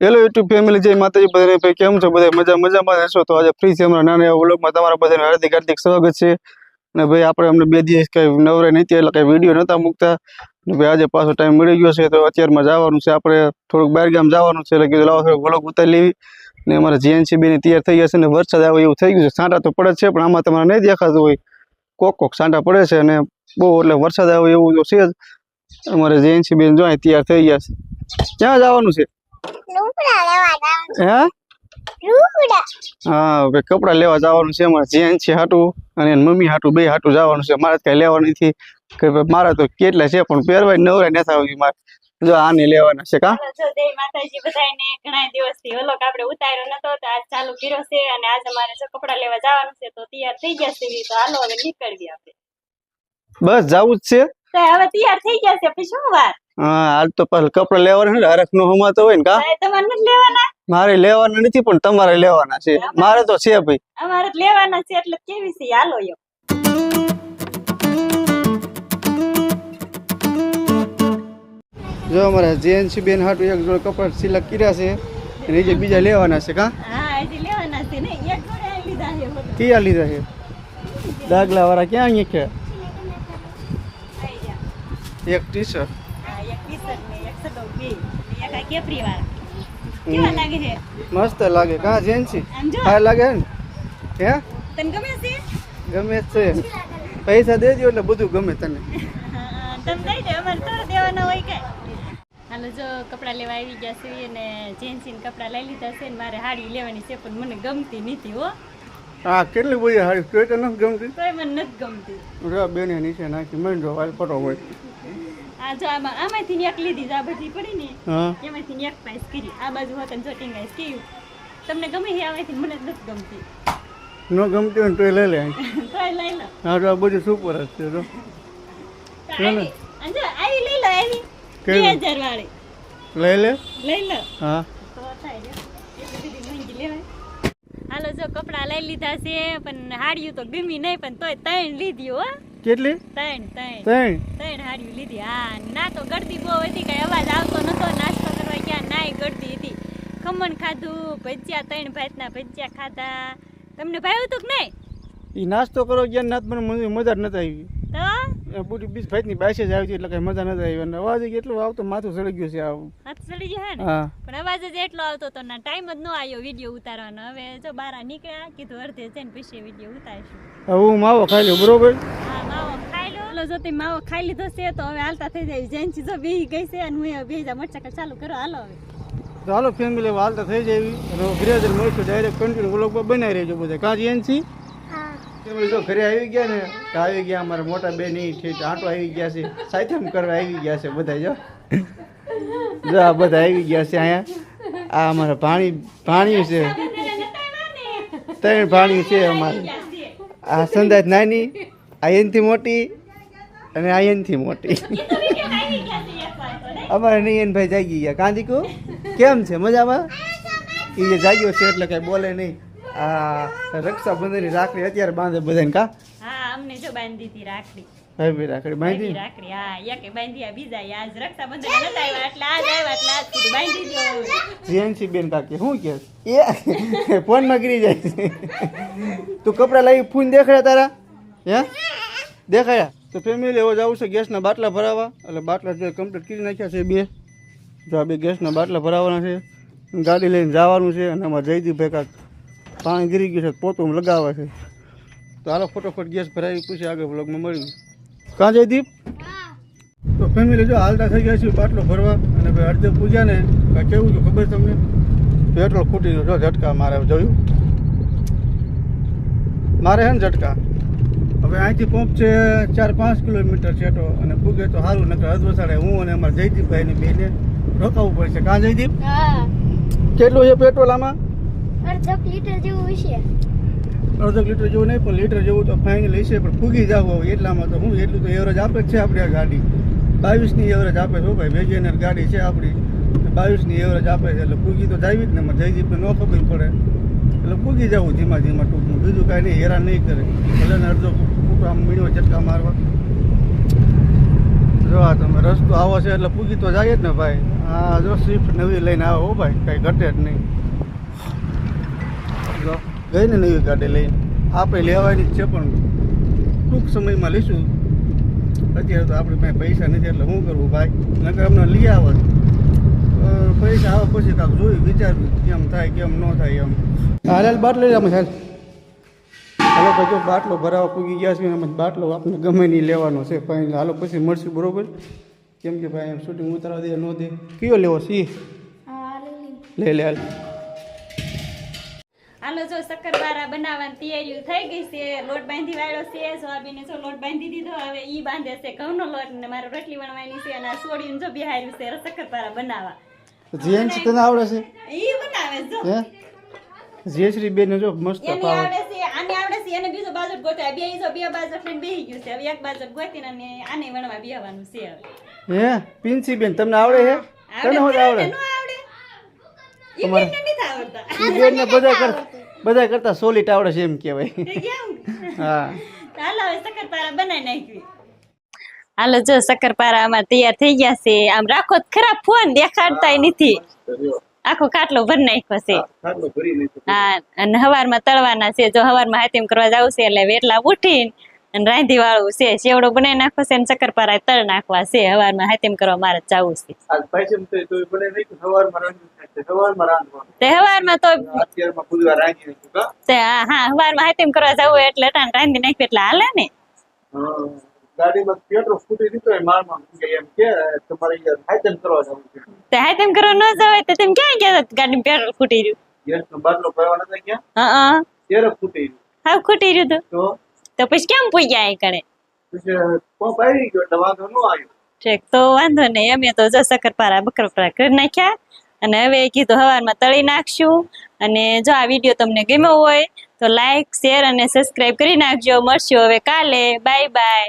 Hello YouTube family જય માતાજી બધા ભાઈ કેમ છો? બધા મજા મજામાં રહેશો તો આજે ફ્રી છે હમણાં નાના વ્લોગમાં તમારા બધાને હાર્દિક હાર્દિક સ્વાગત છે. અને ભાઈ આપણે અમને બે દિવસ કંઈ નવરે નહીં એટલે કઈ વીડિયો નહોતા મૂકતા. ભાઈ આજે પાછો ટાઈમ મળી ગયો છે, તો અત્યારમાં જવાનું છે. આપણે થોડુંક બહાર ગામ જવાનું છે, એટલે કીધું લાવો થોડુંક વ્લોગ ઉતારી લેવી. ને અમારા જીએનસી બેની તૈયાર થઈ ગયા છે અને વરસાદ આવે એવું થઈ ગયું છે. સાંટા તો પડે છે, પણ આમાં તમારે નહીં દેખાતું હોય. કોક કોક સાંટા પડે છે, અને બહુ એટલે વરસાદ આવે એવું છે જ. અમારે જીએનસીબીને બેન જો તૈયાર થઈ ગયા છે. ક્યાં જવાનું છે? હે? હા ભાઈ લેવા જવાનું છે. અમારે જેન્ટ્સ છે હાટું અને મમ્મી હાટું બે હાટું જવાનું છે. મારે કઈ લેવા નથી. મારા મારે તો કેટલા છે પણ પહેરવાય નવરા નથી આવી મારે. જો આને લેવાના છે કા? જય માતાજી બધાયને. ઘણા દિવસથી વ્લોગ આપણે ઉતાર્યો નતો તો આજ ચાલુ કર્યો છે અને આજ અમારે જો કપડા લેવા જવાનું છે તો તૈયાર થઈ ગયા છે તો હાલો હવે નીકળીએ આપણે. બસ જવું જ છે. તો હવે તૈયાર થઈ ગયા છે પછી શું વાર હા હાલ તો પાછળ કપડાં લેવાના છે હરખનું હમાતો હોય ને કા? મારે લેવાના નથી પણ તમારે લેવાના છે. મારે તો છે ભાઈ. અમારે લેવાના છે એટલે કેવી છે? હાલો યો. જો અમારે જેન્ટ્સ બેન હાટું એક જોડે કપડાં સિલક કર્યા છે અને એ જે બીજા લેવાના છે કા? હા હજી લેવાના છે ને એક જોડે આવી લીધા છે બધું લીધા છે. દાગલા વાળા ક્યાં અહીંયા કે એક ટી શર્ટ મસ્ત લાગે. કા જેન્સી હા લાગે ને? હે? તને ગમે છે? ગમે છે. પૈસા દેજો એટલે બધું ગમે તને. તમે દઈ દે. અમારે તો દેવાના હોય કે. હાલો જો કપડાં લેવા આવી ગયા છે અને જેન્સીને કપડાં લઈ લીધા છે ને મારે હાડી લેવાની છે પણ મને ગમતી નથી હો. હા કેટલી બધી હારી તો નથી ગમતી? તોય મને નથી ગમતી. બેને નીચે નાખી. મન જો વાલ પટો હોય. આ જો આમાં આમાંથી એક લીધી આ બધી પડી ને એમાંથી એક પાઇસ કરી. આ બાજુ હોત જો ટીંગાઈશ કેવું તમને ગમે છે આમાંથી મને નથી ગમતી. ન ગમતી હોય ને તોય લઈ લે તોય લઈ લો. હા તો આ બધું સુપર જ છે તો જો આવી લઈ લો આવી બે હજાર વાળી. લઈ લે? લઈ હા. હાલો જો કપડા લઈ લીધા છે પણ હાડિયું તો ગમી નહીં પણ તોય ત્રણ લીધી હો. કેટલી? ત્રણ ત્રણ. ત્રણ? લીધી. હા ના તો ગળતી બહુ હતી કઈ અવાજ આવતો નતો નાસ્તો કરવા ક્યાં નાય ગળતી હતી. ખમણ ખાધું ભજીયા ત્રણ ભાતના ભજીયા ખાધા. તમને ભાવ્યું હતું કે નહીં? એ નાસ્તો કરો ગયા નાત મને મજા નતા આવી. બુટી બીજ ભાઈની બાસે જ આવી એટલે કઈ મજા નથી આવી. અને અવાજ એટલો આવતો માથું ચડી ગયું છે આવું. હાથ ચડી ગયો હે ને? પણ અવાજ જ એટલો આવતો હતો ના ટાઈમ જ ન આવ્યો વીડિયો ઉતારવાનો. હવે જો બારા નીકળ્યા કીધું અર્ધે છે ને પછી વીડિયો ઉતારીશું. હવે હું માવો ખાઈ લઉં બરોબર? હા માવો ખાઈ લો. ઓલો જો તે માવો ખાઈ લીધો છે તો હવે હાલતા થઈ જાય. જેન્સી ચીજો બેહી ગઈ છે અને હું બે જા મોટરસાઇકલ ચાલુ કરો. હાલો હવે. તો હાલો ફેમિલી હાલતા થઈ જાય અને ગ્રેજર મળશું ડાયરેક્ટ કન્ટિન્યુ બ્લોગ બનાવી રહેજો બધા. કાં એનસી ઘરે આવી ગયા ને આવી ગયા અમારા મોટા બેન ઠીક આંટો આવી ગયા છે સાયથમ કરવા આવી ગયા છે બધા જો. જો બધા આવી ગયા છે અહીંયા. આ અમારા પાણી પાણી છે. ત્રણ પાણી છે અમારે. આ સંદાજ નાની, આ એનથી મોટી અને આ એનથી મોટી. અમારે નયનભાઈ જાગી ગયા. કાંદીકુ કેમ છે? મજામાં? એ જાગ્યો છે એટલે કઈ બોલે નહીં. આ રક્ષાબંધનની રાખડી અત્યારે બાંધે બધાને કા? હા અમને જો બાંધી હતી રાખડી. ભાઈ ભાઈ રાખડી બાંધી બાંધી રાખડી હા એકે બાંધી આ બીજા આજ રક્ષાબંધન નતા આવ્યા એટલે આજ આવ્યા એટલે આજ કીધું બાંધી દો. જીએનસી બેન કાકી શું કે? એ ગીરી જાય તું કપડાં લાવી ફૂન દેખાડ્યા તારા? હે? દેખાયા તો ફેમિલી હવે જવું છે ગેસના બાટલા ભરાવા. એટલે બાટલા જે કમ્પ્લીટ કરી નાખ્યા છે બે. જો આ બે ગેસના બાટલા ભરાવાના છે. ગાડી લઈને જવાનું છે અને અમારે જયદીપભાઈ કાંક પાણી ગીરી ગયું છે પોતું લગાવે છે. તો હાલો ફટોફટ ગેસ ભરાવી પૂછી આગળ બ્લોગમાં મળ્યું કાં જયદીપ તો ફેમિલી જો હાલતા થઈ ગયા છે બાટલો ભરવા અને ભાઈ અડધે પૂજ્યા ને કાંઈ કેવું છે ખબર તમને? પેટ્રોલ ખૂટી ગયું જો ઝટકા મારે જોયું. મારે હે ને ઝટકા. હવે અહીંથી પંપ છે ચાર પાંચ કિલોમીટર છે તો અને પૂગે તો સારું નકર અધવસાડે હું અને અમારા જયદીપભાઈને બેને રોકાવવું પડશે. કાં જયદીપ? કેટલું છે પેટ્રોલ આમાં? અડધો લીટર જેવું હશે. અડધો લીટર જેવું નહીં, પણ લીટર જેવું તો ફાઇનલ હશે પણ ફૂગી જાવ હવે એટલામાં તો હું, એટલું તો એવરેજ આપે જ છે આપણી આ ગાડી. બાવીસની એવરેજ આપે છે ભાઈ વેગેનર ગાડી છે આપણી. બાવીસની એવરેજ આપે છે, એટલે ફૂગી તો જાવી જ ને જઈ જયદીપને ન ખબર પડે. એટલે ફૂગી જવું ધીમા ધીમા ટૂંકમાં, બીજું કાંઈ નહીં, હેરાન નહીં કરે. ભલે ને અડધો ફૂટ આમ મીણો ચટકા મારવા. જો આ તમે રસ્તો આવો છે, એટલે પૂગી તો જાય જ ને ભાઈ. આ જો સ્વિફ્ટ નવી લઈને આવો ભાઈ, કાંઈ ઘટે જ નહીં. ગઈ ને નવી ગાડી લઈને. આપણે લેવાની જ છે પણ ટૂંક સમયમાં લઈશું. અત્યારે તો આપણી પાસે પૈસા નથી એટલે શું કરવું ભાઈ? નકર અમને લઈ આવત પૈસા આવે પછી કાંક જોયું વિચારવું કેમ થાય કેમ ન થાય એમ. હાલ બાટલો લઈ અમે હાલ. હાલો ભાઈ જો બાટલો ભરાવા પૂગી ગયા છે એમાં બાટલો આપણે ગમે નહીં લેવાનો છે પણ હાલો પછી મળશું બરોબર? કેમ કે ભાઈ એમ શૂટિંગ ઉતારવા દે ન દે. કયો લેવો સી? લે લે હાલ. હાલો જો શક્કરપારા બનાવવાની તૈયારીઓ થઈ ગઈ છે. લોટ બાંધી વાળો છે સોયાબીને જો લોટ બાંધી દીધો. હવે ઈ બાંધે છે ઘઉંનો લોટ ને મારે રોટલી વણવાની છે અને આ સોડીને જો બિહાર્યું છે શક્કરપારા બનાવવા. જેન્ટ્સ તને આવડે છે? ઈ બનાવે જો. હે? જયશ્રી બેન જો મસ્ત પાવ આવડે છે આને આવડે છે એને બીજો બાજુ ગોઠવ્યા બે જો બે બાજુ ફ્રેન્ડ બેહી ગયું છે. હવે એક બાજુ ગોતીને અને આને વણવા બેહવાનું છે હવે. હે? પિન્સી બેન તમને આવડે છે તને આવડે? આવડે? ન ઈ બેન ને બધા કર બધા કરતા સોલિટ આવડે છે એમ કહેવાય. હા. હાલો શક્કરપારા બનાવી નાખવી હાલો જો શક્કરપારા આમાં તૈયાર થઈ ગયા છે. આમ રાખો તો ખરા ફોન દેખાડતાય નથી. આખો કાટલો ભરી નાખ્યો છે. હા અને હવારમાં તળવાના છે. જો હવારમાં હાથીમ કરવા જવું છે એટલે વેટલા ઉઠીને અને રાંધી વાળું છે સેવડો બનાવી નાખો છે અને શક્કરપારા તળ નાખવા છે હવારમાં હાથેમ કરવા મારે જવું છે. તો હવારમાં તો તે હા? હા હવારમાં હાથીમ કરવા જવું એટલે અટાણે રાંધી નાખ્યું એટલે હાલે ને. ગાડીમાં પેટ્રોલ ફૂટી રહ્યું? તું પછી કેમ પૂગ્યા એ આવ્યો. ઠીક તો વાંધો નહીં. અમે તો જો શક્કરપારા બકરપારા કરી નાખ્યા. અને હવે કીધું હવારમાં તળી નાખશું. અને જો આ વીડિયો તમને ગમ્યો હોય તો લાઈક શેર અને સબસ્ક્રાઈબ કરી નાખજો. મળશું હવે કાલે. Bye bye